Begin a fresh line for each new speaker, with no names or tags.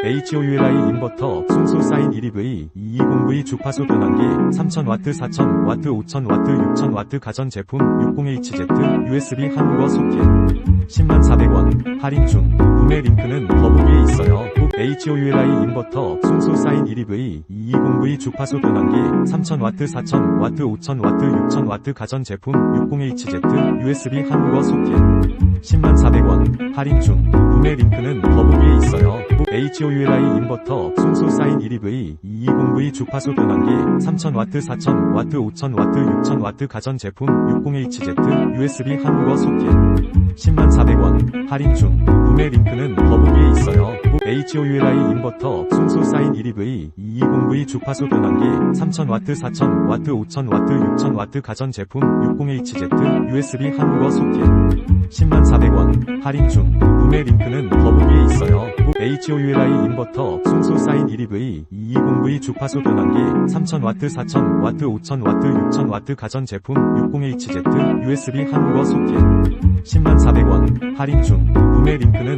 HOULI 인버터 순수 사인 1EV 220V 주파수 변환기 3000W 4000W 5000W 6000W 가전 제품 60HZ USB 한국어 소켓 10400원 할인 중 구매 링크는 더보기에 있어요. HOULI 인버터 순수 사인 1EV 220V 주파수 변환기 3000W 4000W 5000W 6000W 가전 제품 60HZ USB 한국어 소켓 10400원 할인 중 구매 링크는 HOULI 인버터 순수 사인 1EV 220V 주파수 변환기 3000W 4000W 5000W 6000W 가전 제품 60HZ USB 한국어 소켓. 10400원. 할인 중. 구매 링크는 더보기에 있어요. HOULI 인버터 순수 사인 1EV 220V 주파수 변환기 3000W 4000W 5000W 6000W 가전 제품 60HZ USB 한국어 소켓. 10400원. 할인 중. 구매 링크는 더보기에 있어요 HOULI 인버터 순수 사인 1EV 220V 주파수 변환기 3000W 4000W 5000W 6000W 가전 제품 60HZ USB 한국어 소켓. 10400원 할인 중. 구매 링크는